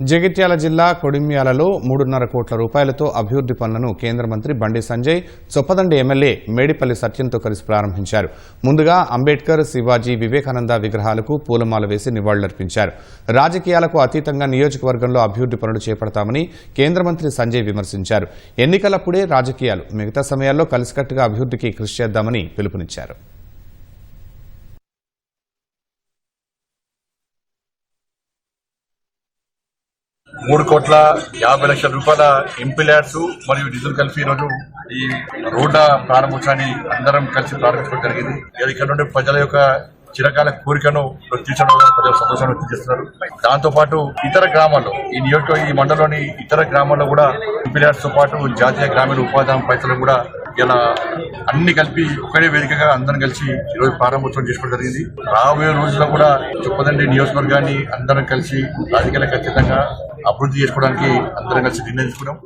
జగిత్యాల జిల్లా కొడిమ్యాలలో మూడున్నర కోట్ల రూపాయలతో అభివృద్ధి పనులను కేంద్ర మంత్రి బండి సంజయ్ చొప్పదండి ఎమ్మెల్యే మేడిపల్లి సత్యంతో కలిసి ప్రారంభించారు. ముందుగా అంబేద్కర్ శివాజీ వివేకానంద విగ్రహాలకు పూలమాల వేసి నివాళులర్పించారు. రాజకీయాలకు అతీతంగా నియోజకవర్గంలో అభివృద్ధి పనులు చేపడతామని కేంద్ర మంత్రి సంజయ్ విమర్శించారు. ఎన్నికలప్పుడే రాజకీయాలు మిగతా సమయాల్లో కలిసికట్టుగా అభివృద్ధికి కృషి చేద్దామని పిలుపునిచ్చారు. మూడు కోట్ల యాభై లక్షల రూపాయల ఎంపీల్యాడ్స్ మరియు నిధులు కలిపి ఈరోజు ఈ రోడ్ల ప్రారంభోత్సవాన్ని అందరం కలిసి ప్రారంభించడం జరిగింది. ఇక్కడ నుండి ప్రజల యొక్క చిరకాల కోరికను తీర్చడం వల్ల ప్రజలు సంతోషాన్ని వ్యక్తం చేస్తున్నారు. దాంతో పాటు ఇతర గ్రామాల్లో ఈ నియోజక ఈ మండలంలోని ఇతర గ్రామాల్లో కూడా ఇంపిలాడ్స్తో పాటు జాతీయ గ్రామీణ ఉపాధి హామీ పైసలు కూడా ఇలా అన్ని కలిపి ఒకటే వేదికగా అందరం కలిసి ఈరోజు ప్రారంభోత్సవం చేసుకోవడం జరిగింది. రాబోయే రోజుల్లో కూడా చెప్పదండి నియోజకవర్గాన్ని అందరం కలిసి రాజకీయాలకు ఖచ్చితంగా అభివృద్ధి చేసుకోవడానికి అందరం కలిసి నిర్ణయించుకున్నాం.